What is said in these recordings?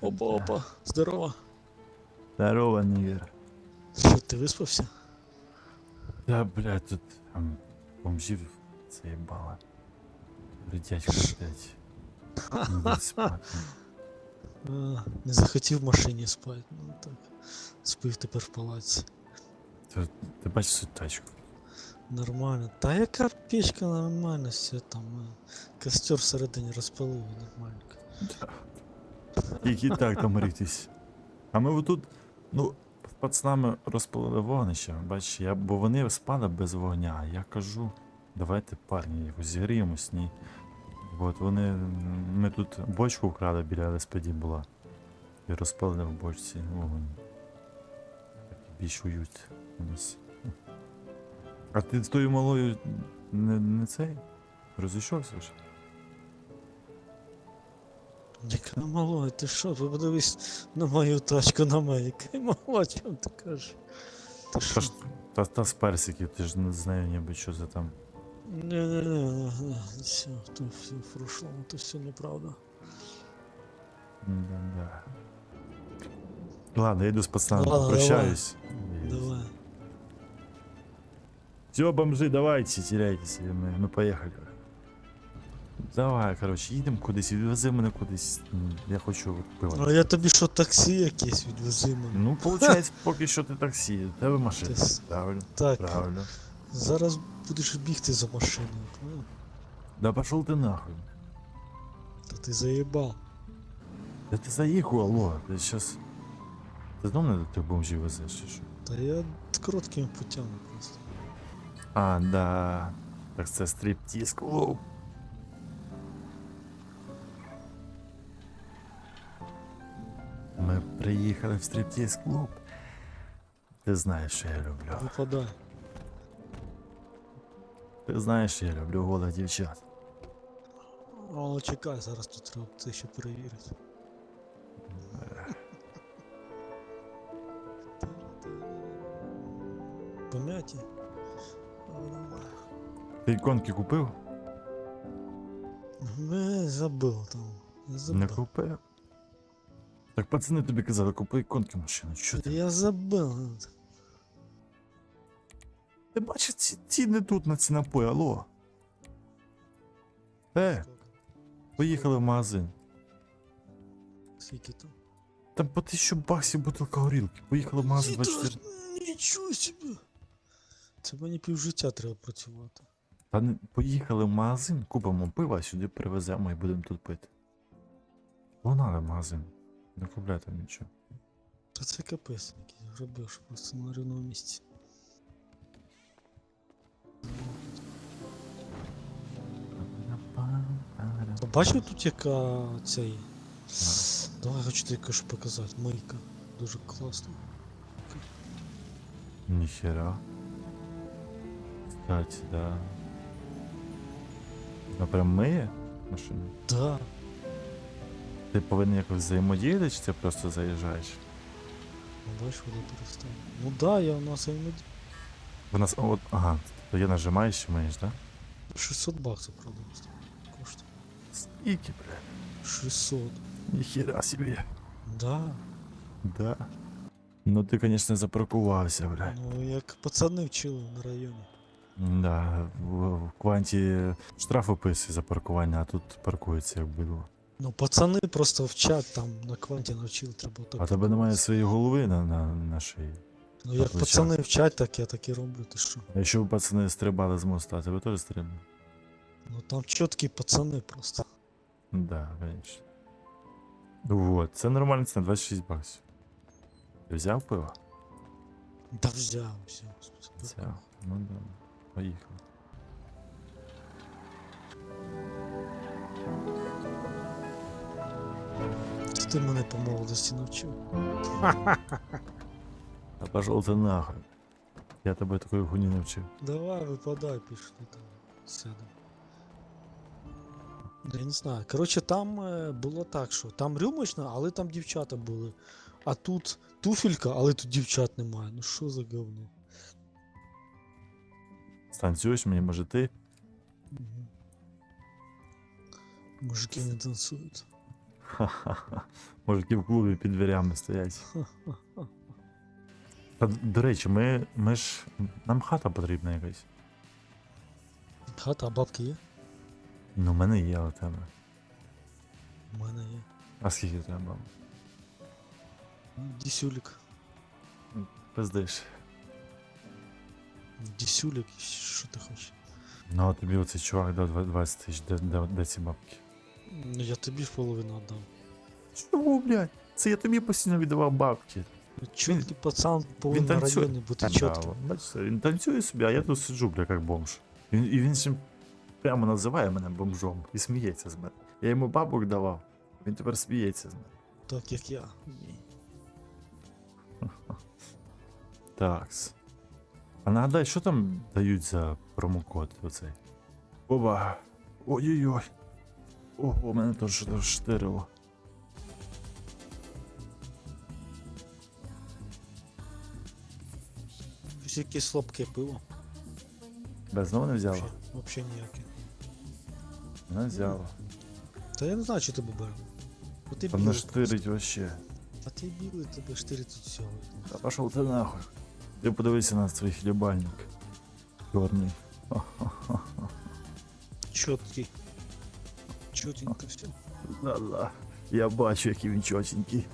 Опа, опа. Здорово. Здорово, Нігер. Що, ти виспався? Да, блядь, тут там бомжів заїбало. Дядько, блядь. Не спати. Не захотів в машині спати. Ну так. Спив тепер в палаці. Ти, ти бачиш цю тачку? Нормально. Та яка печка нормально, все там. Костер всередині розпалив нормально. Тільки так там грітись. А ми тут, ну, пацанами розпалили вогнище, бачиш, я, бо вони спали без вогня. Я кажу, давайте парні, якось зігріємось, ні. От вони, ми тут бочку вкрали біля ЛСПД була. І розпалили в бочці вогонь. Так більш ують у нас. А ти з тою малою не, не цей? Розійшовся вже? Яка мало, ти що, подивись на мою тачку на мене. Яка мала, чим ти кажеш? Ти Та, та, та з персиків, ти ж не з нею ніби що за там. Не, не, не, все, то все в прошлому, то все неправда. Да-да. Ладно, я йду з пацанами, Ладно, попрощаюсь. Давай. Все, бомжи, давайте, теряйтесь, ми, ми поїхали. Давай, коротше, їдемо кудись, відвези мене кудись. Я хочу от пива. А я тобі що, таксі якесь відвези мене? Ну, виходить, поки що ти таксі, тебе машина. Правильно, Так, правильно. Зараз будеш бігти за машиною. понял? Да пошел ти нахуй. Та ти заїбав. Да ти заїхав, алло, ти щас... Ти знов мене до тих бомжів везеш, чи що? Та я короткими путями просто. А, да. Так це стриптіз клуб. Ми приїхали в стриптіз клуб. Ти знаєш, що я люблю. Випадай. Ти знаєш, я люблю голих дівчат. Але чекай, зараз тут треба це ще перевірити. Нормально. Ти іконки купив? Не забив там. Не Не купив. Так пацани тобі казали, купи іконки машину. Що ти? Я забив. Ти бачиш, ці, ці не тут на ці напої, алло. Е, поїхали в магазин. Скільки там? Там по тисячу баксів бутилка горілки. Поїхали в магазин Ні, 24. Нічого собі. Це мені півжиття треба працювати. Та не поїхали в магазин, купимо пива, сюди привеземо і будемо тут пити. Погнали в магазин. Не купляй там нічого. Та це капець якийсь робив, що просто на рівному місці. Бачив тут яка цей. Давай хочу тобі кажу показати. Мийка. Дуже класно. Ніхера. Кстати, да. А прям миє машину? Да. Ти повинен якось взаємодіяти, чи ти просто заїжджаєш? Ну, бачиш, вода перестала. Ну да, я у нас іноді. С- от, ага, то я нажимаєш і миєш, да? 600 баксів, правда, коштує. Скільки, бля? 600. Ніхера собі. Да. Да. Ну ти, конечно, запаркувався, бля. Ну як пацани вчили на районі. Да, в, в кванті штраф описує за паркування, а тут паркується як бидло. Ну, пацани просто вчать там на кванті навчили, треба так. А тебе немає своєї голови на, на, на шиї. Ну як плечах. пацани вчать, так я так і роблю, ти що? А якщо б пацани стрибали з моста, тебе теж стрибали? Ну там чіткі пацани просто. Да, конечно. Вот, це нормальна ціна, 26 баксів. Ти взяв пиво? Да взяв, взяв. Взяв. Ну да. Поїхали. Ти мене по молодості навчив. А пошел ти нахуй. Я тебе такої хуйні навчив. Давай, випадай, пішли там. Сядемо. Ну, Я не знаю. Коротше, там е, було так, що там рюмочна, але там дівчата були. А тут туфелька, але тут дівчат немає. Ну що за говно? Станцюєш мені, може ти? Мгм. Мужики не танцюють. Ха-ха-ха. Мужики в клубі під дверями стоять. Ха-ха-ха. Та, до речі, ми, ми ж. Нам хата потрібна якась. Хата, а бабки є? Ну, в мене є у тебе. У мене є. А скільки треба? Дісюлік. Пиздиш. Дісюлік, що ти хочеш? Ну, а тобі оцей чувак дав 20 тисяч, де, де, де ці бабки? Ну я тобі ж половину віддав. Чого, блядь? Це я тобі постійно віддавав бабки. Чіткий пацан повинен на танцює. районі бути чітким. бачите, він танцює собі, а я тут сиджу, бля, як бомж. Він, і він ще прямо називає мене бомжом і сміється з мене. Я йому бабок давав, він тепер сміється з мене. Так як я. Такс. А нагадай, що там дають за промокод оцей? Оба. Ой-ой-ой. Ого, мене теж штирило. Якесь слабке пиво. Тебе знову не взяла? Вообще, вообще ніяке. Не взяла. Та я не знаю, чи тебе бере. Бо ти Там білий не штирить вообще. А ти білий, тебе штирить тут всього. Та пошел ти нахуй. Ти подивися на свій хлібальник. Чорний. Чоткий. Чотенько все. Да-да. Я бачу, який він чотенький.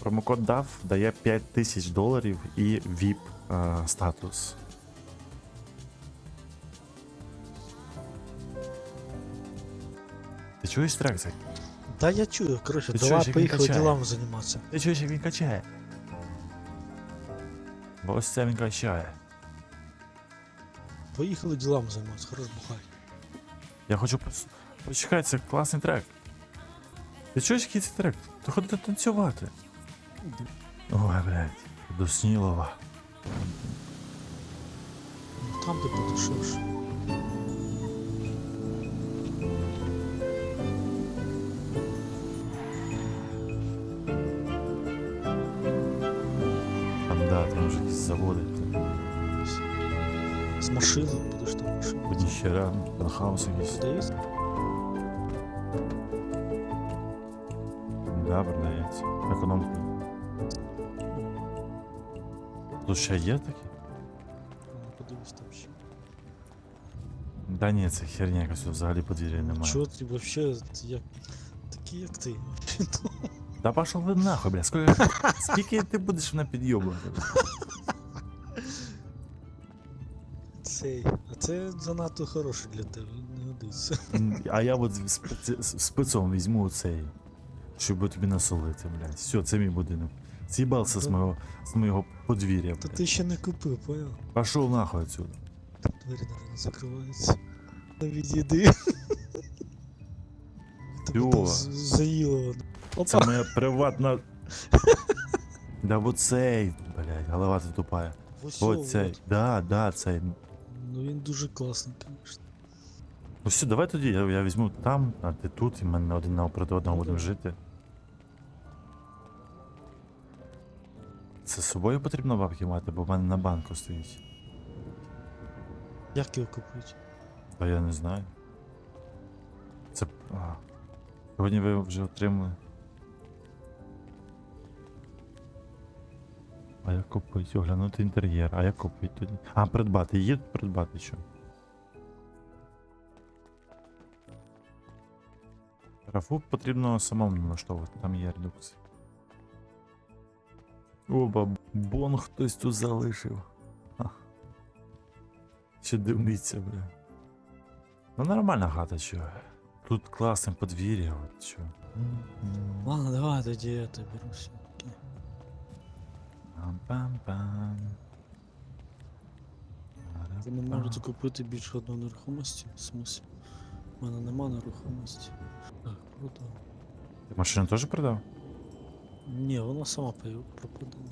Промокод DAF дає 5 тисяч доларів і VIP е, статус. Ти чуєш трек цей? Та я чую, коротше, Ти давай як він поїхали качає? ділами займатися. Ти чуєш, як він качає? Бо ось це він качає. Поїхали ділами займатися, хорош бухай. Я хочу пос... почекати, це класний трек. Ти чуєш, який це трек? Ти ходи танцювати. Ой, блядь, до Снілова. Ну, Там ти подушиш. Там, да, там вже якісь заводи. З машиною будеш там машину. Одні хера, пентхаус якийсь. Продається? Да, продається. Економка. Тут ще є такі? Ну, Подивись там ще. Да ні, це херня якась тут взагалі подвір'я немає. Чого ти вообще як... Такі як ти. Да пошел ти нахуй, бля, скільки, скільки ти будеш мене підйобувати? Цей. А це занадто хороше для тебе, не годиться. А я от спец- спецом візьму цей, щоб тобі насолити, блядь. Все, це мій будинок. З'їбався з Да. моєго, з моєго подвір'я, Та ти ще не купив, понял? Пошов нахуй отсюда. Там двері, наверное, закриваються. Не відійди. Тебе Йо. там з- заїло. Це Опа! моя приватна. Да вот цей, блядь, голова ти тупая. Ось Вот цей. от. Да, да, цей. Ну він дуже класний, звісно. Ну все, давай тоді, я, я візьму там, а ти тут, і ми на один напроти одного Ну, будемо да. жити. Це з собою потрібно бабки мати, бо в мене на банку стоїть. Як його купити? Та я не знаю. Це. А. Сьогодні ви вже отримали. А як купити? Оглянути інтер'єр. А як купити тоді? А, придбати. Є придбати що? Графу потрібно самому налаштовувати, там є редукція. Оба, бон хтось тут залишив. Ха. Ще дивиться, бля. Ну нормальна хата, чо. Тут класне подвір'я, от чо. Ладно, давай тоді я тебе беру все. Пам-пам-пам. Ви не можете купити більше одної нерухомості? В смысле? У мене нема нерухомості. Так, продав. Ти машину теж продав? Ні, вона сама пропадала.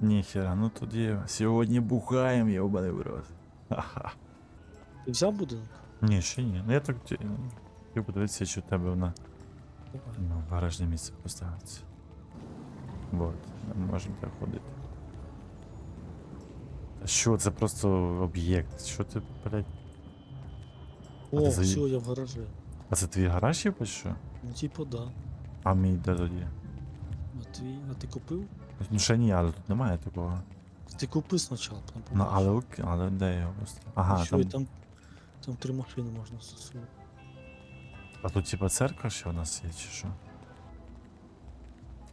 Ніхера, ну тоді сьогодні бухаємо, йобаний в рот. Ха-ха. Ти взяв будинок? Ні, ще ні. Ну я так ті- хотів подивитися, чи у тебе вона Давай. ну, в гаражне місце поставиться. Вот, ми можемо так ходити. Та що, це просто об'єкт. Що ти, блядь? А О, ти все, я в гаражі. А це твій гараж є, чи що? Ну, типу, да. А мій де тоді? А твій, а ти купив? Ну ще ні, але тут немає такого. Ти купи спочатку, потім Ну, побачиш. але окей, але де його просто? Ага, Що, і там. там, там три машини можна засунути. А тут типа церква ще у нас є, чи що?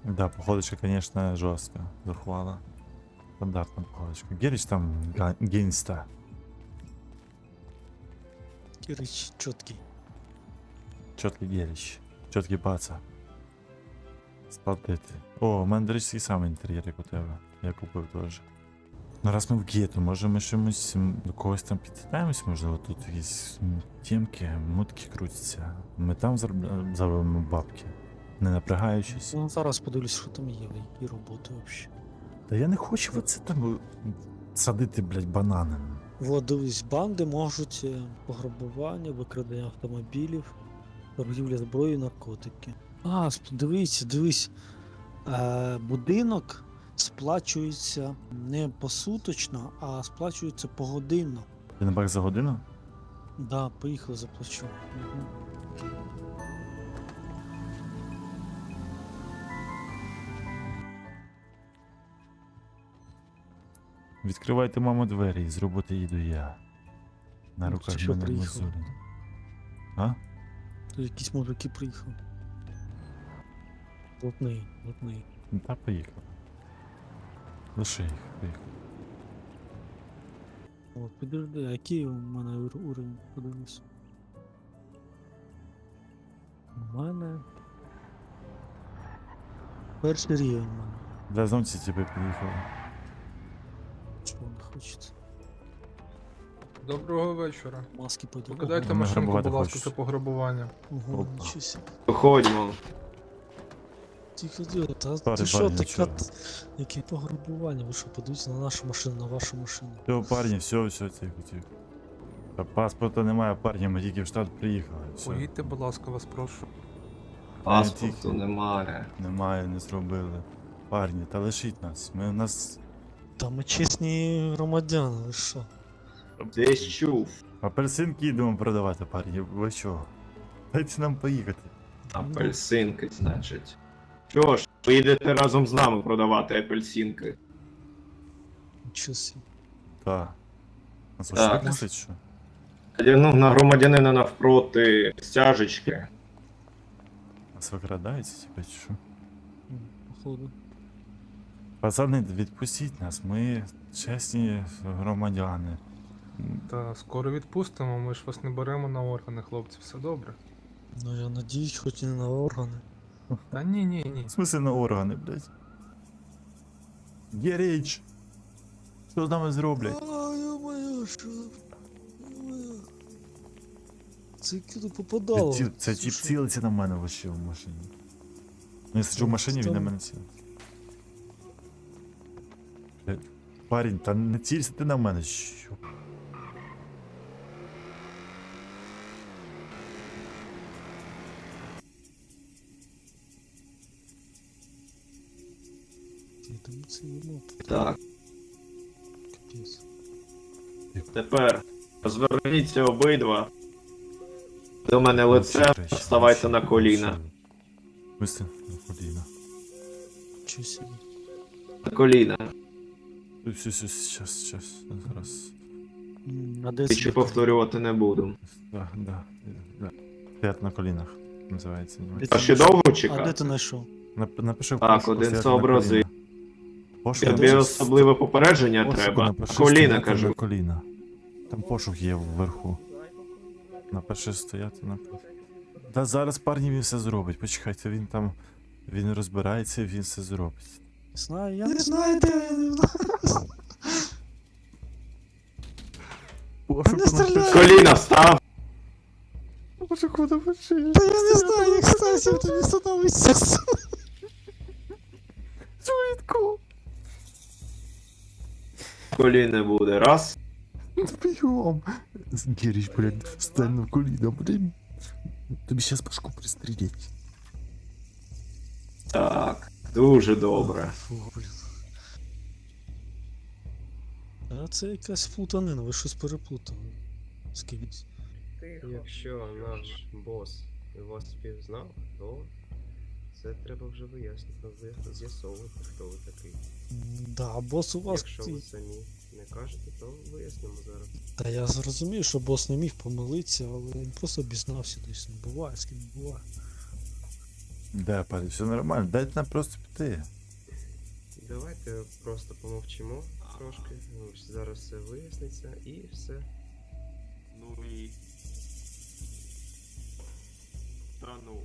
Да, походочка, конечно, жорстка, захвала. Стандартна походочка. Герич там га- гейнста. Кирич чіткий. Чоткий герич. Чоткий баца. Сплатити. О, у мене, до речі, такий самий інтер'єр, як у тебе. Я купив теж. Ну раз ми в гетто, може ми чомусь до когось там підтаємось, можливо, тут якісь м, тємки, мутки крутяться. Ми там зароб- заробимо бабки, не напрягаючись. Ну, зараз подивлюсь, що там є, які роботи взагалі. Та я не хочу оце там е, садити, блядь, банани. Вот, дивись, банди можуть е, пограбування, викрадення автомобілів, торгівля зброєю, наркотики. А, сп- дивись, дивись. Е, будинок сплачується не посуточно, а сплачується погодинно. Ти на бак за годину? Да, поїхали заплачу. Відкривайте, мамо, двері, і з роботи їду я. На Ну, руках мене мозолі. А? Тут якісь мужики приїхали. Плотний, плотний. Ну, Та поїхав. Лише їх, поїхав. От, підожди, а який у мене ур- уровень? Подивись. У мене. Перший рівень у мене. Де знов ці тебе під'їхали? Що ви хочете? Доброго вечора. Маски поділили. Покидайте машинку, грабувати будь ласка, хочеш? це пограбування. Ого, Опа. нічого. Ходьмо. Тихо, тихо, та ти що, така, яке пограбування? Ви що, подивіться на нашу машину, на вашу машину. Все, парні, все, все, тихо, тихо. Та паспорта немає, парні, ми тільки в штат приїхали. Все. Поїдьте, будь ласка, вас прошу. Паспорту тільки. немає. Немає, не зробили. Парні, та лишіть нас. Ми у нас. Та ми чесні громадяни, ви що? Десь чув. Апельсинки йдемо продавати, парні. Ви що? Дайте нам поїхати. Апельсинки, значить. Що ж, ви йдете разом з нами продавати апельсинки. Нічого собі. Та. Нас Так. так носить, що? Одягнув на громадянина навпроти стяжечки. Нас викрадаються, тебе чи що? Походу. Пацани, відпустіть нас, ми чесні громадяни. Та скоро відпустимо, ми ж вас не беремо на органи, хлопці, все добре. Ну я надіюсь, хоч і не на органи. Та ні, ні, ні. В смысле на органи, блядь? Є річ! Що з нами зроблять? А, ё-моё, що? Ё-моё. Це куди попадало? Це, ті- це тіп Слушай, цілиться на мене вообще в машині. Ну, я сиджу в Ну, машині, він на там- мене цілиться. Блядь, Парень, та не цілься ти на мене, що? Йому Так, капець. тепер розверніться обидва. До мене лице, вставайте на коліна. краще. На коліна. Нічого собі. На коліна. Все, все, сейчас, сейчас, зараз. А де повторювати не буду. Да, да, да. П'ят на колінах називається. А ще довго А де чекати? ти знайшов? Нап- Напиши в Так, пошуку один «Стояти на сообрази. коліна». Пошук Тобі особливе попередження Пошуку треба. напиши Коліна «Стояти кажу. Коліна. Там пошук є вверху. Напиши стояти на Та зараз парні він все зробить. Почекайте, він там. Він розбирається, він все зробить. Не знаю, я не знаю, де я не знаю. Пошуку стріляй! Коліна встав! Пошуку напиши. Та я не знаю, як Стасів тобі становиться. Швидко. Коліна буде. Раз, Бігом. Гіріч, блядь, встань на коліна, блядь. Тобі щас башку пристрілять. Так, дуже добре. Фу, блін. А це якась плутанина, ви щось переплутали. З кимось. Якщо наш бос вас впізнав, то це треба вже вияснити, ви- з'ясовувати, хто ви такий. Да, бос у вас. Якщо ви самі не кажете, то вияснимо зараз. Та я зрозумів, що бос не міг помилитися, але він просто обізнався десь. Не буває, з ким не буває. Да, парень, все нормально, дайте нам просто піти. Давайте просто помовчимо трошки. Зараз все виясниться і все. Ну і. Та ну.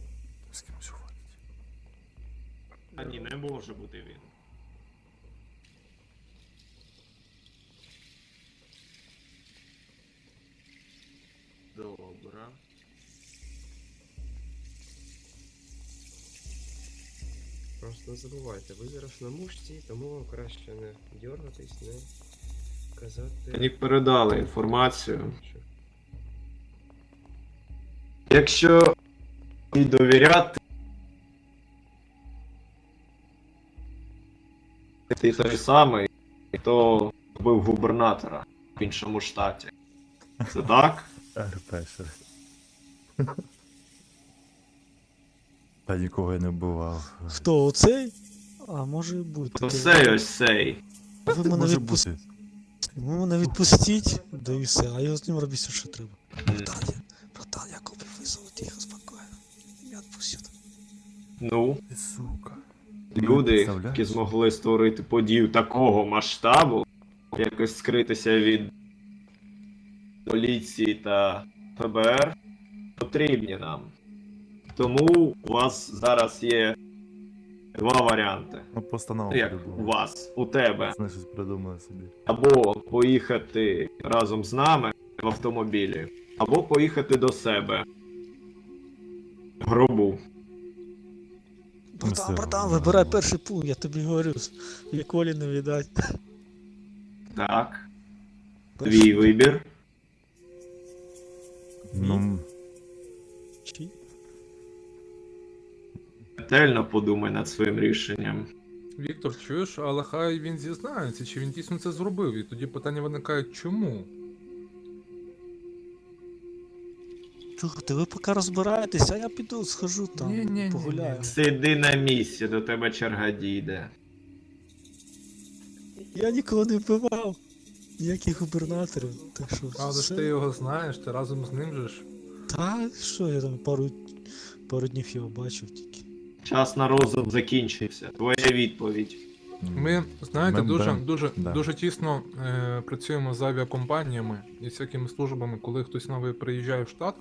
З кимось говорить. А ні, не може бути він. Добре. Просто не забувайте, ви зараз на мушці, тому вам краще не дергатись, не казати. Мені передали інформацію. Якщо і довіряти. Ти той самий, хто був губернатора в іншому штаті. Це так? Та нікого я не вбивав. Хто оцей? А може і бути. То таке. сей ось сей. Ви мене, Може відпус... бути. Ви мене відпустіть, да і все, а я з ним робіть все, що треба. Братан, я... Братан, я купив визову, тихо, спокійно. Я відпустю. Ну, сука. Люди, які змогли створити подію такого масштабу, якось скритися від поліції та ФБР, потрібні нам. Тому у вас зараз є два варіанти. Ну, постанова Як у вас, у тебе. Щось придумали собі. Або поїхати разом з нами в автомобілі, або поїхати до себе. Гробу. Братан, братан, вибирай перший пункт, я тобі говорю. Ніколи не віддать. Так, твій вибір. Ну, Чий? Ретельно подумай над своїм рішенням. Віктор, чуєш, але хай він зізнається, чи він дійсно це зробив, і тоді питання виникає, чому? Слухайте, ви поки розбираєтесь, а я піду, схожу там, Ні-ні-ні-ні. погуляю. Сиди на місці, до тебе черга дійде. Я нікого не вбивав. Ніяких губернаторів. Так що. Але ж все. ти його знаєш, ти разом з ним же ж. Та що я там пару, пару днів його бачив тільки. Час на розум закінчився. Твоя відповідь. Ми, знаєте, Ми дуже, берем- дуже, да. дуже тісно е, працюємо з авіакомпаніями і всякими службами, коли хтось новий приїжджає в штат,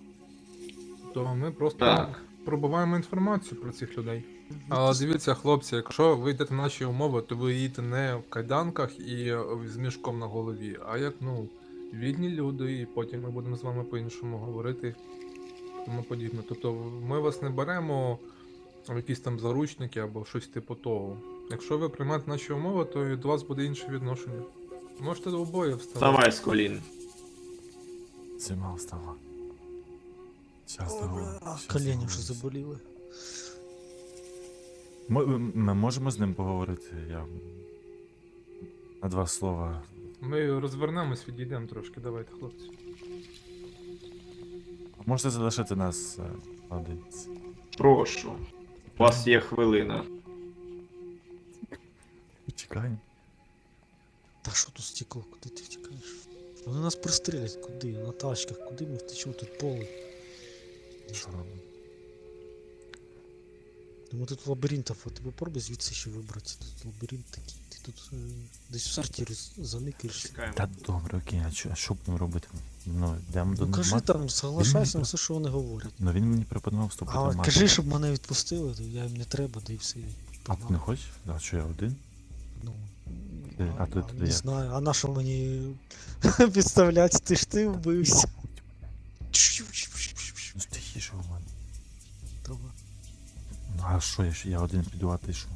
то ми просто Так. пробуваємо інформацію про цих людей. Але дивіться, хлопці, якщо ви йдете на наші умови, то ви їдете не в кайданках і з мішком на голові, а як ну, вільні люди, і потім ми будемо з вами по-іншому говорити тому подібне. Тобто ми вас не беремо в якісь там заручники або щось типу того. Якщо ви приймете наші умови, то від вас буде інше відношення. Можете до обоє вставати. Вставай з колін. Зима встала. Щас О, того. Колені вже заболіли. Ми, ми можемо з ним поговорити? Я... На два слова. Ми розвернемось, відійдемо трошки, давайте, хлопці. Можете залишити нас е. Прошу. У вас є хвилина. Чекаємо. Та що тут стекло, куди ти втікаєш? Вони нас пристрелять куди? На тачках, куди ми втечемо тут поле? Що робимо? Думаю, тут лабіринтів, а ти попробуй звідси ще вибратися. Тут лабіринт такий. Ти тут е, десь в сортирі з- заникаєшся. Та добре, окей, а що, а що будемо робити? Ну, йдемо до Ну кажи Мат- там, соглашайся на все, що вони говорять. Ну він мені пропонував вступити в А матч. кажи, щоб мене відпустили, то я їм не треба, да і все. А ти не хочеш? А що я один? Ну, Ти- а ти- ти не як? знаю, а на що мені підставляти, ти ж ти вбився. А що я, я один піду, а ти що?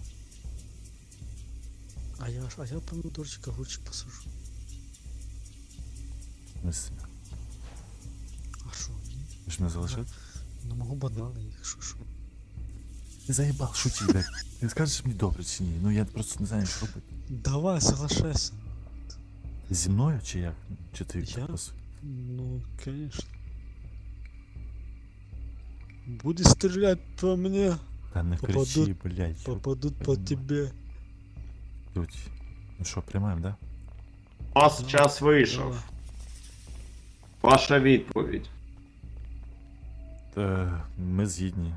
А я, а я помідорчика огурчик посажу. смысле? А що? Ви ж мене залишити? Не можу банани, якщо що. Ти заїбав шутіть, блядь. Ти скажеш мені добре чи ні? Ну я просто не знаю, що робити. Давай, соглашайся. Зі мною чи як? Чи ти Я? Ну, конечно. Будешь стрелять по мне, Та не Попадут- кричи, блядь. ёб попадут по тебе. Тут. Ну що, приймаємо, да? У вас час вийшов. Давай. Ваша відповідь. Е, ми згідні.